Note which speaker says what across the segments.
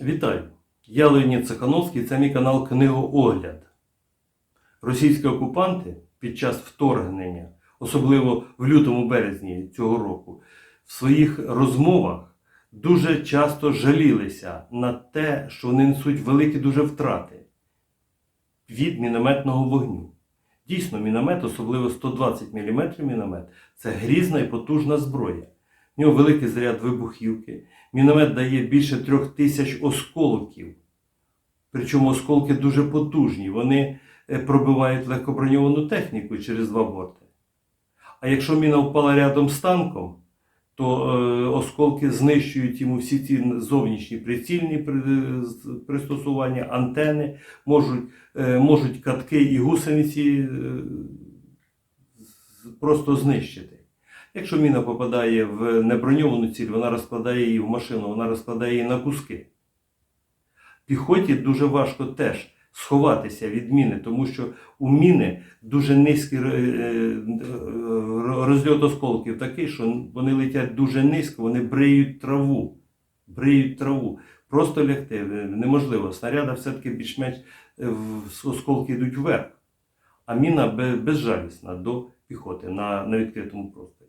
Speaker 1: Вітаю! Я Леонід Цехановський, це мій канал Книгоогляд. Російські окупанти під час вторгнення, особливо в лютому березні цього року, в своїх розмовах дуже часто жалілися на те, що вони несуть великі дуже втрати від мінометного вогню. Дійсно, міномет, особливо 120 мм міномет, це грізна і потужна зброя. В нього великий заряд вибухівки. Міномет дає більше трьох тисяч осколків. Причому осколки дуже потужні. Вони е, пробивають легкоброньовану техніку через два борти. А якщо міна впала рядом з танком, то е, осколки знищують йому всі ці зовнішні прицільні пристосування, антени, можуть, е, можуть катки і гусениці е, просто знищити. Якщо міна попадає в неброньовану ціль, вона розкладає її в машину, вона розкладає її на куски. Піхоті дуже важко теж сховатися від міни, тому що у міни дуже низький е, е, розльот осколків такий, що вони летять дуже низько, вони бриють траву. Бриють траву. Просто лягти е, неможливо. Снаряда все-таки більш-менш е, осколки йдуть вверх. А міна безжалісна до піхоти на, на відкритому просторі.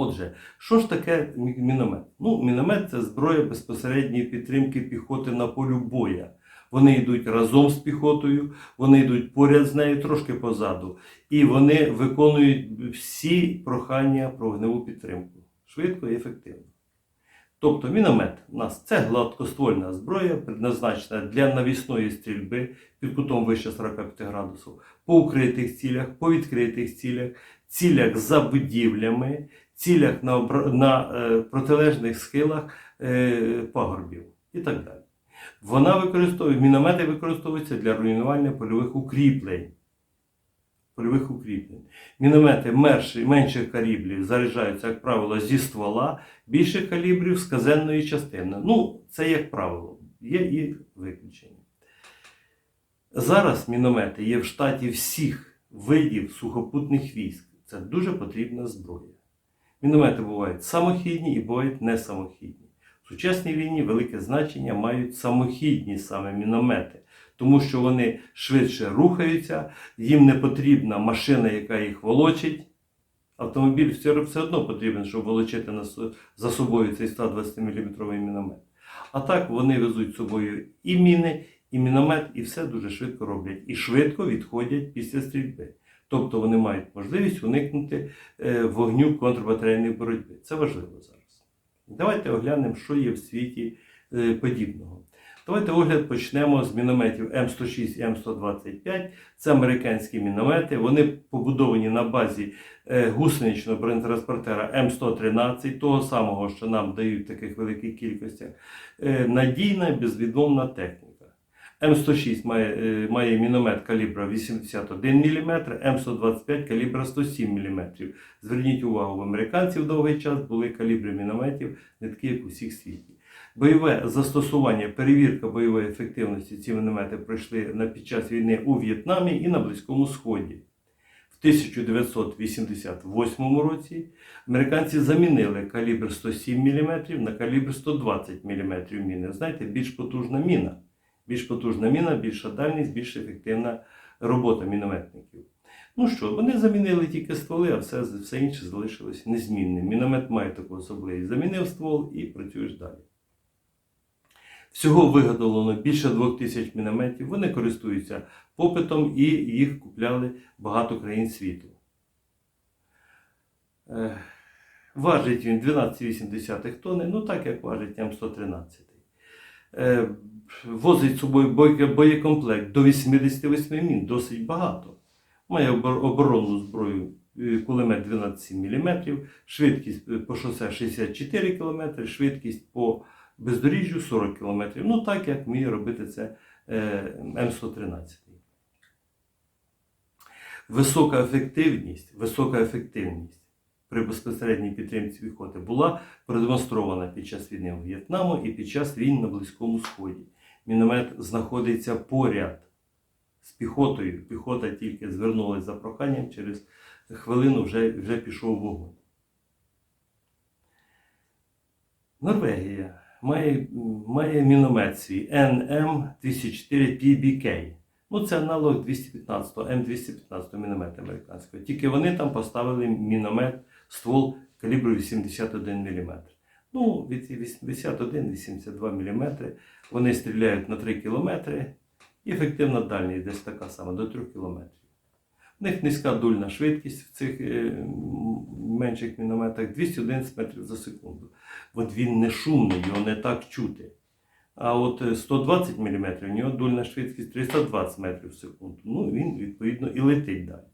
Speaker 1: Отже, що ж таке міномет? Ну, міномет це зброя безпосередньої підтримки піхоти на полю боя. Вони йдуть разом з піхотою, вони йдуть поряд з нею, трошки позаду, і вони виконують всі прохання про вогневу підтримку швидко і ефективно. Тобто міномет у нас це гладкоствольна зброя, предназначена для навісної стрільби під кутом вище 45 градусів, по укритих цілях, по відкритих цілях, цілях за будівлями, цілях на, на е, протилежних схилах е, пагорбів і так далі. Вона використовує, міномети використовуються для руйнування польових укріплень. Польових укріплень. Міномети менших калібрів заряджаються, як правило, зі ствола, більших калібрів з казенної частини. Ну, це як правило, є і виключення. Зараз міномети є в штаті всіх видів сухопутних військ. Це дуже потрібна зброя. Міномети бувають самохідні і бувають несамохідні. В сучасній війні велике значення мають самохідні саме міномети, тому що вони швидше рухаються, їм не потрібна машина, яка їх волочить. Автомобіль все, одно потрібен, щоб волочити за собою цей 120 мм міномет. А так вони везуть з собою і міни, і міномет, і все дуже швидко роблять. І швидко відходять після стрільби. Тобто вони мають можливість уникнути е, вогню контрбатарейної боротьби. Це важливо зараз. Давайте оглянемо, що є в світі е, подібного. Давайте огляд почнемо з мінометів М106 і М125. Це американські міномети. Вони побудовані на базі е, гусеничного бронетранспортера М113, того самого, що нам дають в таких великих кількостях. Надійна безвідомна техніка. М106 має, е, має міномет калібра 81 мм, М125 калібра 107 мм. Зверніть увагу, в американців довгий час були калібри мінометів не такі, як у всіх світі. Бойове застосування, перевірка бойової ефективності ці міномети пройшли на під час війни у В'єтнамі і на Близькому Сході. В 1988 році американці замінили калібр 107 мм на калібр 120 мм міни. Знаєте, більш потужна міна. Більш потужна міна, більша дальність, більш ефективна робота мінометників. Ну що, вони замінили тільки стволи, а все, все інше залишилось незмінним. Міномет має таку особливість. Замінив ствол і працюєш далі. Всього виготовлено більше двох тисяч мінометів. Вони користуються попитом і їх купляли багато країн світу. Е, Важить він 12,8 тонни, ну так як важить М113. Е, Возить з собою боєкомплект до 88 мін, досить багато. Має оборонну зброю е, кулемет 12 мм, швидкість е, по шосе 64 км, швидкість по бездоріжжю 40 км. Ну так як вміє робити це е, М113. Висока ефективність, висока ефективність при безпосередній підтримці піхоти була продемонстрована під час війни у В'єтнаму і під час війн на Близькому Сході. Міномет знаходиться поряд з піхотою. Піхота тільки звернулася за проханням, через хвилину вже, вже пішов вогонь. Норвегія має, має міномет свій NM1004PBK. Ну, це аналог 215 М215 міномет американського. Тільки вони там поставили міномет ствол калібру 81 мм. Ну, від 81-82 мм. Вони стріляють на 3 км. І ефективна дальність десь така сама, до 3 км. У них низька дульна швидкість в цих е, менших мінометах 211 метрів за секунду. От він не шумний, його не так чути. А от е, 120 мм, у нього дульна швидкість 320 метрів в секунду. Ну, він, відповідно, і летить далі.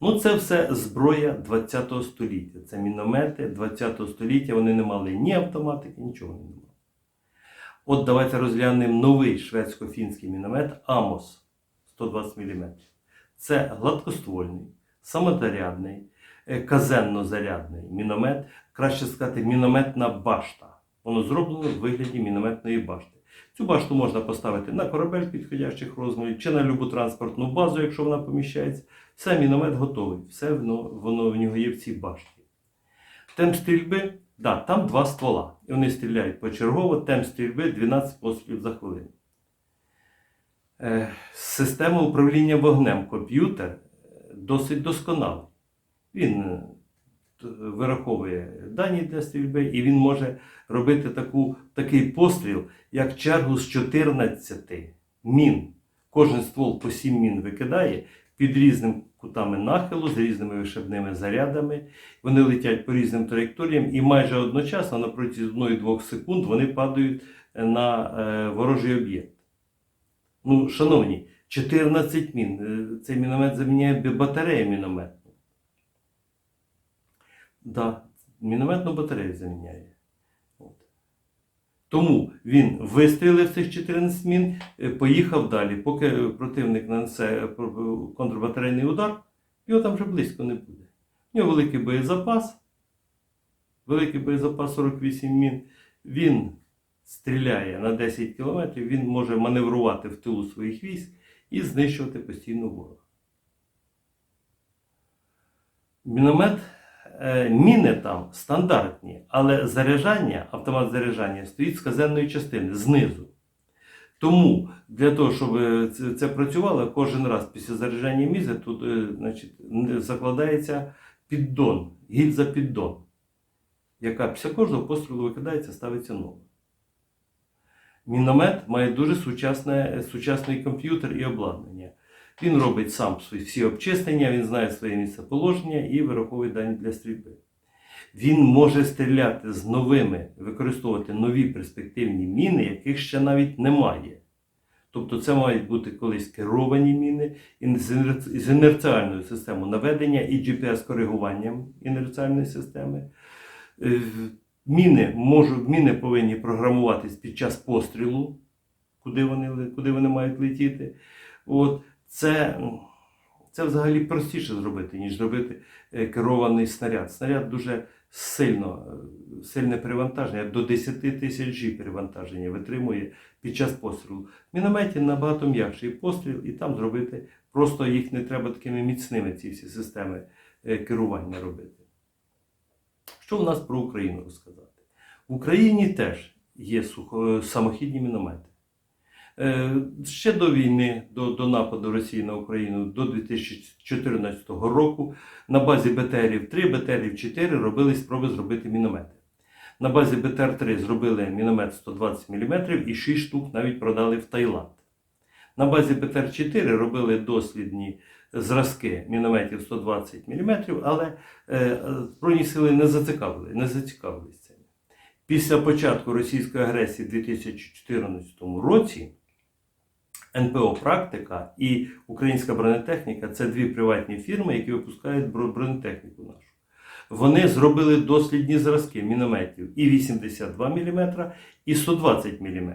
Speaker 1: Ну, це все зброя 20 століття. Це міномети 20 століття. Вони не мали ні автоматики, нічого не мали. От давайте розглянемо новий шведсько-фінський міномет Амос 120 мм. Це гладкоствольний, самозарядний, е, казенно-зарядний міномет, краще сказати, мінометна башта. Воно зроблено в вигляді мінометної башти. Цю башту можна поставити на корабель підходящих розмірів чи на любу транспортну базу, якщо вона поміщається. Все, міномет готовий. Все воно, воно в нього є в цій башті. Темп стрільби, да, там два ствола. І вони стріляють почергово, темп стрільби 12 пострілів за хвилину. Е, Система управління вогнем комп'ютер е, досить досконалий. Він е, вираховує дані для стрільби, і він може робити таку, такий постріл, як чергу з 14 мін. Кожен ствол по 7 мін викидає під різними кутами нахилу, з різними вишибними зарядами. Вони летять по різним траєкторіям, і майже одночасно, на протязі 1-2 секунд, вони падають е, на е, ворожий об'єкт. Ну, шановні, 14 мін. Е, Цей міномет заміняє б- батарею мінометну. Да, мінометну батарею заміняє. Тому він вистрілив цих 14 мін, е, поїхав далі. Поки е, противник нанесе е, контрбатарейний удар, його там вже близько не буде. У нього великий боєзапас, великий боєзапас 48 мін. Він стріляє на 10 кілометрів, він може маневрувати в тилу своїх військ і знищувати постійно ворога. Міномет, міни там стандартні, але заряджання, автомат заряджання стоїть з казенної частини знизу. Тому для того, щоб е, це, це працювало, кожен раз після заряджання мізи тут е, значить, закладається піддон, гільза піддон, яка після кожного пострілу викидається, ставиться нова. Міномет має дуже сучасне, сучасний комп'ютер і обладнання. Він робить сам всі обчислення, він знає своє місцеположення і вираховує дані для стрільби. Він може стріляти з новими, використовувати нові перспективні міни, яких ще навіть немає. Тобто це мають бути колись керовані міни з інерціальною системою наведення і GPS-коригуванням інерціальної системи. Е, Міни, можуть, міни повинні програмуватись під час пострілу, куди вони, куди вони мають летіти. От, це, це взагалі простіше зробити, ніж зробити е, керований снаряд. Снаряд дуже сильно, е, сильне перевантаження, до 10 тисяч перевантаження витримує під час пострілу. В мінометі набагато м'якший постріл, і там зробити просто їх не треба такими міцними, ці всі системи е, керування робити. Що в нас про Україну розказати? В Україні теж є сухо, самохідні міномети. Е, Ще до війни, до, до нападу Росії на Україну до 2014 року на базі БТРів 3, БТРів 4 робили спроби зробити міномети. На базі БТР-3 зробили міномет 120 мм і 6 штук навіть продали в Таїланд. На базі БТР-4 робили дослідні зразки мінометів 120 мм, але е, Збройні сили не зацікавили, не зацікавились цим. Після початку російської агресії в 2014 році НПО Практика і Українська бронетехніка це дві приватні фірми, які випускають бронетехніку нашу. Вони зробили дослідні зразки мінометів і 82 мм, і 120 мм.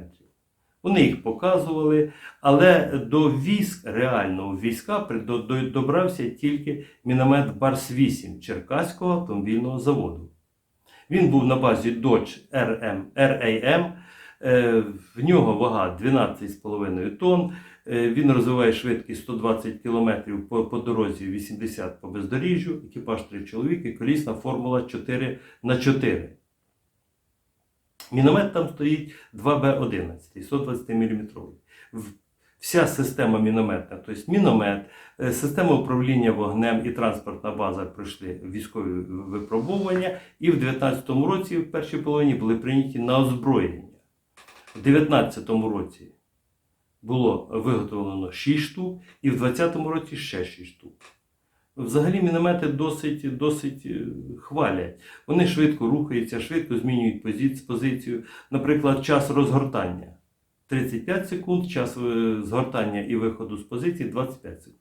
Speaker 1: Вони їх показували, але до військ, реально в війська добрався тільки міномет Барс-8 Черкаського автомобільного заводу. Він був на базі Dodge RM, RAM. Е, В нього вага 12,5 тонн. Е, Він розвиває швидкість 120 км по, по дорозі, 80 по бездоріжжю, екіпаж 3 чоловіки, колісна формула 4 на 4. Міномет там стоїть 2Б11, 120 мм. Вся система мінометна, тобто міномет, е, система управління вогнем і транспортна база пройшли військові випробування, і в 2019 році, в першій половині, були прийняті на озброєння. У 2019 році було виготовлено 6 штук, і в 2020 році ще 6 штук. Взагалі міномети досить, досить е, хвалять. Вони швидко рухаються, швидко змінюють позиці- позицію. Наприклад, час розгортання 35 секунд, час е, згортання і виходу з позиції 25 секунд.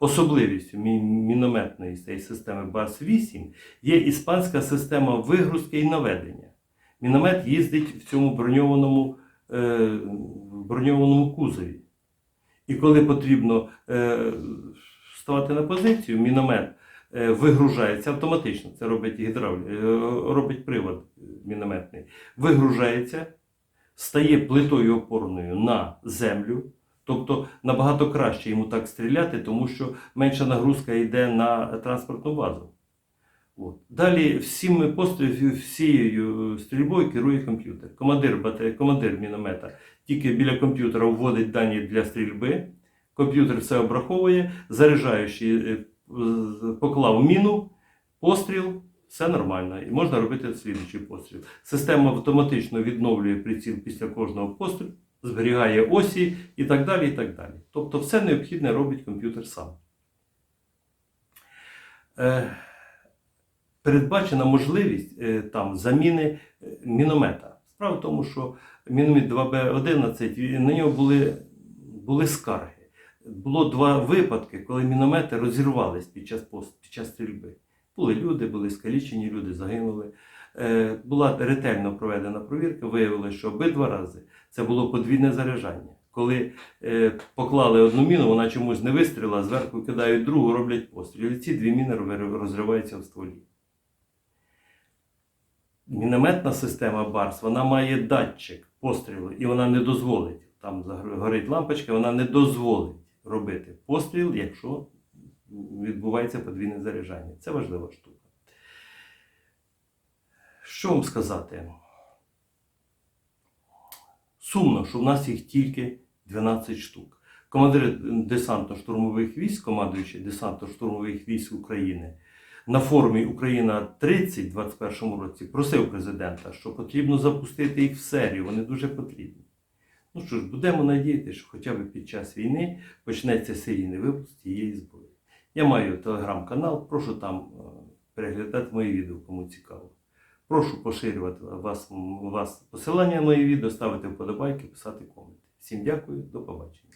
Speaker 1: Особливістю мі- мінометної системи БАРС-8 є іспанська система вигрузки і наведення. Міномет їздить в цьому броньованому, е, броньованому кузові. І коли потрібно е, ставати на позицію, міномет е, вигружається автоматично. Це робить гідравлі, е, робить привод мінометний. Вигружається, стає плитою опорною на землю. Тобто набагато краще йому так стріляти, тому що менша нагрузка йде на транспортну базу. От. Далі всіми пострілів, всією стрільбою керує комп'ютер. Командир, бате- командир міномета тільки біля комп'ютера вводить дані для стрільби. Комп'ютер все обраховує, заряджаючи, е, поклав міну, постріл, все нормально. І можна робити слідуючий постріл. Система автоматично відновлює приціл після кожного пострілу, зберігає осі і так далі. і так далі. Тобто все необхідне робить комп'ютер сам. Е, передбачена можливість е, там заміни е, міномета. Справа в тому, що міномет 2Б11, на нього були, були скарги. Було два випадки, коли міномети розірвались під час, пос- під час стрільби. Були люди, були скалічені, люди загинули. Е, була ретельно проведена провірка, виявилося, що обидва рази це було подвійне заряджання. Коли поклали одну міну, вона чомусь не вистріла, зверху кидають другу, роблять постріл. І ці дві міни розриваються в стволі. Мінометна система БАРС вона має датчик пострілу, і вона не дозволить. Там горить лампочка, вона не дозволить робити постріл, якщо відбувається подвійне заряджання. Це важлива штука. Що вам сказати? Сумно, що в нас їх тільки 12 штук. Командир десантно-штурмових військ, командуючий десантно-штурмових військ України, на форумі Україна 30 в 2021 році просив президента, що потрібно запустити їх в серію, вони дуже потрібні. Ну що ж, будемо надіятися, що хоча б під час війни почнеться серійний випуск цієї зброї. Я маю телеграм-канал, прошу там е, переглядати мої відео, кому цікаво. Прошу поширювати вас, вас посилання на мої відео, ставити вподобайки, писати коменти. Всім дякую, до побачення.